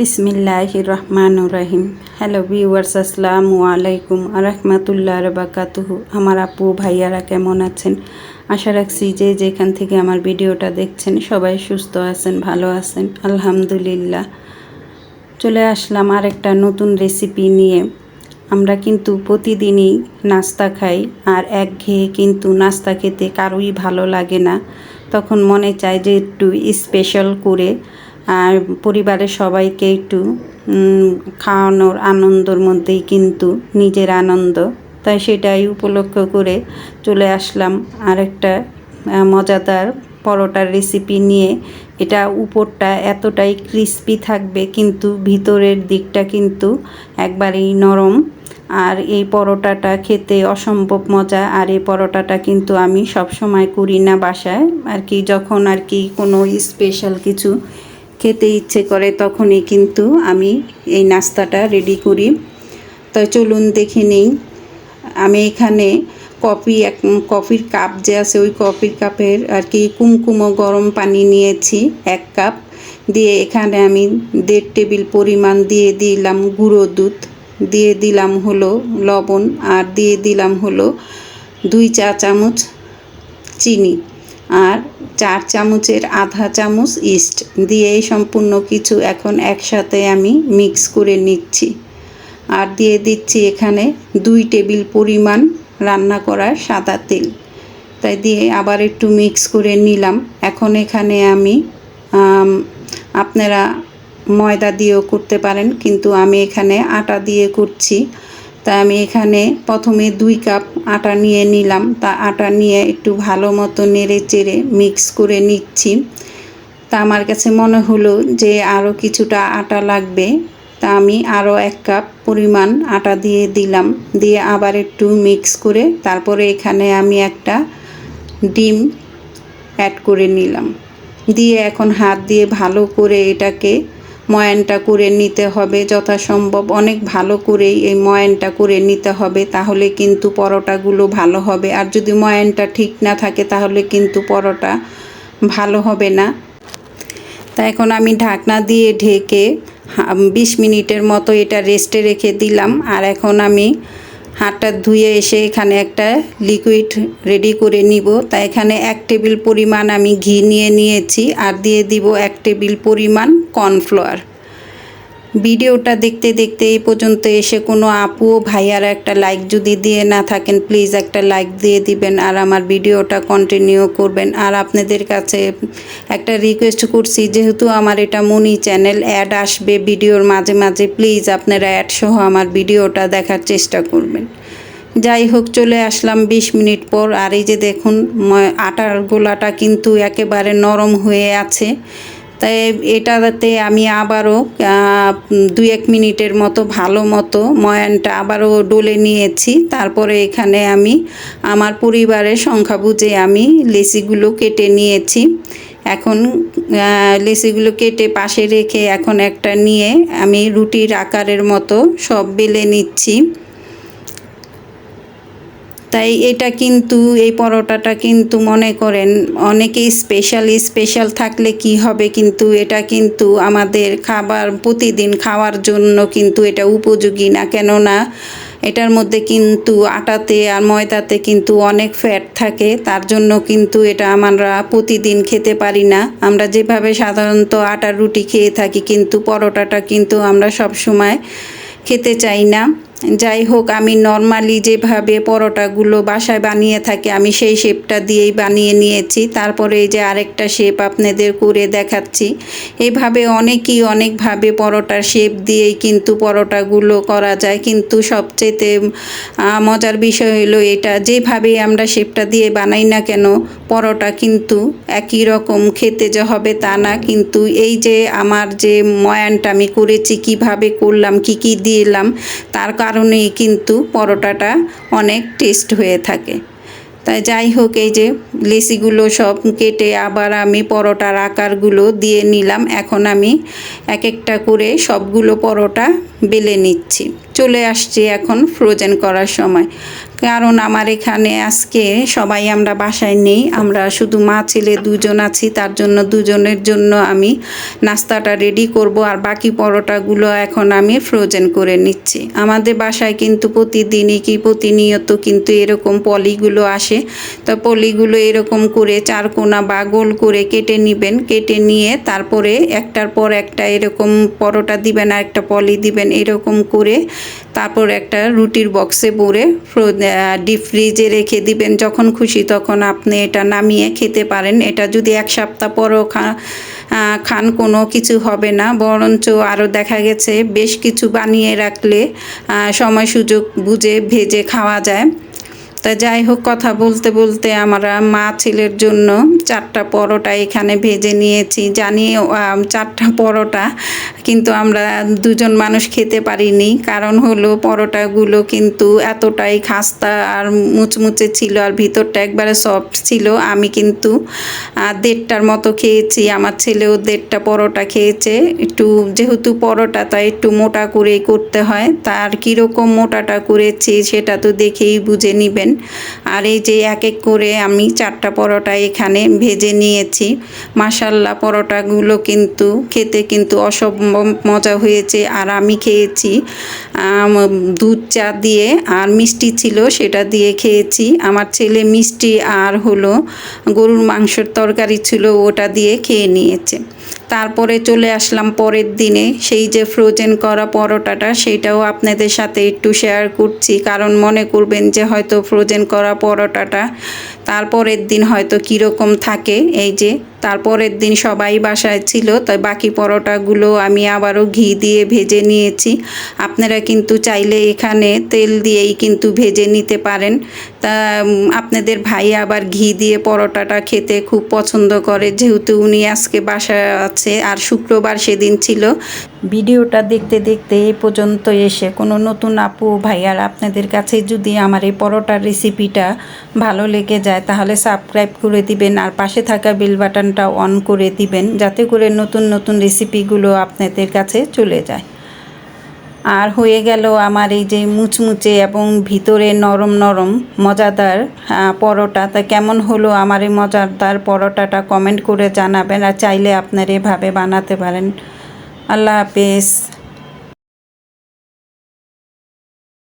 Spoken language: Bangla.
বিসমিল্লাহ রহমান রাহিম হ্যালো ভিউয়ার্স আসসালামু আলাইকুম আরহামাতুল্লাহ রবাকাতুহু আমার আপু, ভাইয়ারা কেমন আছেন? আশা রাখছি যে যেখান থেকে আমার ভিডিওটা দেখছেন, সবাই সুস্থ আছেন, ভালো আছেন। আলহামদুলিল্লাহ। চলে আসলাম আরেকটা নতুন রেসিপি নিয়ে। আমরা কিন্তু প্রতিদিনই নাস্তা খাই, আর একঘেয়ে কিন্তু নাস্তা খেতে কারোই ভালো লাগে না। তখন মনে চায় যে একটু স্পেশাল করে। আর পরিবারের সবাইকে একটু খাওয়ানোর আনন্দর মধ্যেই কিন্তু নিজের আনন্দ। তাই সেটাই উপলক্ষ করে চলে আসলাম আরেকটা মজাদার পরোটার রেসিপি নিয়ে। এটা উপরটা এতটাই ক্রিস্পি থাকবে, কিন্তু ভিতরের দিকটা কিন্তু একবারেই নরম। আর এই পরোটাটা খেতে অসম্ভব মজা, আর এই পরোটাটা কিন্তু আমি সব সময় করি না বাসায়। আর কি যখন আর কি কোনো স্পেশাল কিছু খেতে ইচ্ছে করে তখনই কিন্তু আমি এই নাস্তাটা রেডি করি। তো চলুন দেখে নিই। আমি এখানে কফি এক, কফির কাপ যে আছে ওই কফির কাপের আর কি কুমকুমো গরম পানি নিয়েছি, এক কাপ দিয়ে এখানে আমি দেড় টেবিল পরিমাণ দিয়ে দিলাম গুঁড়ো দুধ। দিয়ে দিলাম হলো লবণ আর দিয়ে দিলাম হলো দুই চা চামচ চিনি। আর চার চামচের আধা চামচ ইস্ট দিয়ে সম্পূর্ণ কিছু এখন একসাথে আমি মিক্স করে নিচ্ছি। আর দিয়ে দিচ্ছি এখানে দুই টেবিল পরিমাণ রান্না করার সাদা তেল। তাই দিয়ে আবার একটু মিক্স করে নিলাম। এখন এখানে আমি, আপনারা ময়দা দিয়েও করতে পারেন, কিন্তু আমি এখানে আটা দিয়ে করছি। তা আমি এখানে প্রথমে দুই কাপ আটা নিয়ে নিলাম। তা আটা নিয়ে একটু ভালো মতো নেড়ে চেড়ে মিক্স করে নিচ্ছি। তা আমার কাছে মনে হলো যে আরও কিছুটা আটা লাগবে। তা আমি আরও এক কাপ পরিমাণ আটা দিয়ে দিলাম। দিয়ে আবার একটু মিক্স করে তারপরে এখানে আমি একটা ডিম অ্যাড করে নিলাম। দিয়ে এখন হাত দিয়ে ভালো করে এটাকে ময়ানটা করে নিতে হবে, যথাসম্ভব অনেক ভালো করেই এই ময়ানটা করে নিতে হবে, তাহলে কিন্তু পরোটাগুলো ভালো হবে। আর যদি ময়ানটা ঠিক না থাকে, তাহলে কিন্তু পরোটা ভালো হবে না। তা এখন আমি ঢাকনা দিয়ে ঢেকে বিশ মিনিটের মতো এটা রেস্টে রেখে দিলাম। আর এখন আমি হাতটা ধুয়ে এসে এখানে একটা লিকুইড রেডি করে নিব। তা এখানে এক টেবিল পরিমাণ আমি ঘি নিয়ে নিয়েছি। আর দিয়ে দিব এক টেবিল পরিমাণ কর্নফ্লাওয়ার ভিডিওটা দেখতে দেখতে এই পর্যন্ত এসে কোনো আপু ও ভাইয়ারা একটা লাইক যদি দিয়ে না থাকেন প্লিজ একটা লাইক দিয়ে দিবেন আর আমার ভিডিওটা কন্টিনিউ করবেন। আর আপনাদের কাছে একটা রিকোয়েস্ট করছি, যেহেতু আমার এটা মনি চ্যানেল অ্যাড আসবে ভিডিওর মাঝে মাঝে প্লিজ আপনারা অ্যাড সহ আমার ভিডিওটা দেখার চেষ্টা করবেন। যাই হোক, চলে আসলাম বিশ মিনিট পর, আর এই যে দেখুন আটার গোলাটা কিন্তু একেবারে নরম হয়ে আছে। তাই এটাতে আমি আবারও দুই এক মিনিটের মতো ভালো মতো ময়ানটা আবারও ডলে নিয়েছি। তারপরে এখানে আমি আমার পরিবারের সংখ্যা বুঝে আমি লেসিগুলো কেটে নিয়েছি। এখন লেসিগুলো কেটে পাশে রেখে এখন একটা নিয়ে আমি রুটির আকারের মতো সব বেলে নিচ্ছি। তাই এটা কিন্তু, এই পরোটাটা কিন্তু মনে করেন অনেকেই স্পেশাল স্পেশাল থাকলে কি হবে কিন্তু এটা কিন্তু আমাদের খাবার, প্রতিদিন খাওয়ার জন্য কিন্তু এটা উপযোগী না। কেননা এটার মধ্যে কিন্তু আটাতে আর ময়দাতে কিন্তু অনেক ফ্যাট থাকে, তার জন্য কিন্তু এটা আমরা প্রতিদিন খেতে পারি না। আমরা যেভাবে সাধারণত আটার রুটি খেয়ে থাকি কিন্তু পরোটাটা কিন্তু আমরা সব সময় খেতে চাই না। যাই হোক, আমি নর্মালি যেভাবে পরোটাগুলো বাসায় বানিয়ে থাকি, আমি সেই শেপটা দিয়েই বানিয়ে নিয়েছি। তারপরে এই যে আরেকটা শেপ আপনাদের করে দেখাচ্ছি। এইভাবে অনেকেই অনেকভাবে পরোটার শেপ দিয়েই কিন্তু পরোটাগুলো করা যায়। কিন্তু সবচেয়েতে মজার বিষয় হলো এটা যেভাবে আমরা শেপটা দিয়ে বানাই না কেন, পরোটা কিন্তু একই রকম খেতে যে হবে তা না। কিন্তু এই যে আমার যে ময়ানটা আমি করেছি, কীভাবে করলাম, কি কি দিলাম, তার কারণেই কিন্তু পরোটাটা অনেক টেস্ট হয়ে থাকে। তাই যাই হোক, এই যে লেসিগুলো সব কেটে আবার আমি পরোটার আকারগুলো দিয়ে নিলাম। এখন আমি এক একটা করে সবগুলো পরোটা বেলে নিচ্ছি। চলে আসছি এখন ফ্রোজেন করার সময়। কারণ আমার এখানে আজকে সবাই আমরা বাসায় নেই। আমরা শুধু মা, ছেলে দুজন আছি, তার জন্য দুজনের জন্য আমি নাস্তাটা রেডি করব আর বাকি পরোটাগুলো এখন আমি ফ্রোজেন করে নিচ্ছি। আমাদের বাসায় কিন্তু প্রতিদিনই কি প্রতিনিয়ত কিন্তু এরকম পলিগুলো আসে। তো পলিগুলো এরকম করে চার কোনা বা গোল করে কেটে নেবেন। কেটে নিয়ে তারপরে একটার পর একটা এরকম পরোটা দিবেন আর একটা পলি দিবেন এরকম করে তারপর একটা রুটির বক্সে ভরে ডিপ ফ্রিজে রেখে দিবেন যখন খুশি, তখন আপনি এটা নামিয়ে খেতে পারেন। এটা যদি এক সপ্তাহ পরও খা খান, কোনো কিছু হবে না। বরঞ্চ আরও দেখা গেছে, বেশ কিছু বানিয়ে রাখলে সময় সুযোগ বুঝে ভেজে খাওয়া যায়। তা যাই হোক, কথা বলতে বলতে আমরা মা ছেলের জন্য চারটা পরোটা এখানে ভেজে নিয়েছি। জানি চারটা পরোটা, কিন্তু আমরা দুজন মানুষ খেতে পারিনি। কারণ হলো পরোটাগুলো কিন্তু এতটাই খাস্তা আর মুচমুচে ছিল আর ভিতরটা একবারে সফট ছিল। আমি কিন্তু দেড়টার মতো খেয়েছি। আমার ছেলেও দেড়টা পরোটা খেয়েছে। একটু যেহেতু পরোটা, তাই একটু মোটা করেই করতে হয়। তার কীরকম মোটাটা করেছি সেটা তো দেখেই বুঝে নেবেন। আর এই যে এক এক করে আমি চারটা পরোটা এখানে ভেজে নিয়েছি। মাসাল্লা পরোটাগুলো কিন্তু খেতে কিন্তু অসম্ভব মজা হয়েছে। আর আমি খেয়েছি দুধ চা দিয়ে আর মিষ্টি ছিল সেটা দিয়ে খেয়েছি। আমার ছেলে মিষ্টি আর হলো গরুর মাংসের তরকারি ছিল, ওটা দিয়ে খেয়ে নিয়েছে। তারপরে চলে আসলাম পরের দিনে। সেই যে ফ্রোজেন করা পরোটাটা, সেটাও আপনাদের সাথে একটু শেয়ার করছি। কারণ মনে করবেন যে হয়তো করা পরোটাটা তারপরের দিন হয়তো কীরকম থাকে, এই যে তারপরের দিন সবাই বাসায় ছিল, তাই বাকি পরোটাগুলো আমি আবারও ঘি দিয়ে ভেজে নিয়েছি। আপনারা কিন্তু চাইলে এখানে তেল দিয়েই কিন্তু ভেজে নিতে পারেন। তা আপনাদের ভাই আবার ঘি দিয়ে পরোটাটা খেতে খুব পছন্দ করে, যেহেতু উনি আজকে বাসায় আছে আর শুক্রবার সেদিন ছিল। ভিডিওটা দেখতে দেখতে এই পর্যন্ত এসে কোনো নতুন আপু ভাইয়ার আপনাদের কাছে যদি আমার এই পরোটার রেসিপিটা ভালো লেগে যায় তাহলে সাবস্ক্রাইব করে দিবেন আর পাশে থাকা বেল বাটনটা অন করে দিবেন, যাতে করে নতুন নতুন রেসিপিগুলো আপনাদের কাছে চলে যায়। আর হয়ে গেল আমার এই যে মুচমুচে এবং ভিতরে নরম নরম মজাদার পরোটা। তা কেমন হলো আমার এই মজাদার পরোটাটা কমেন্ট করে জানাবেন আর চাইলে আপনারা এভাবে বানাতে পারেন। আল্লাহ হাফেজ।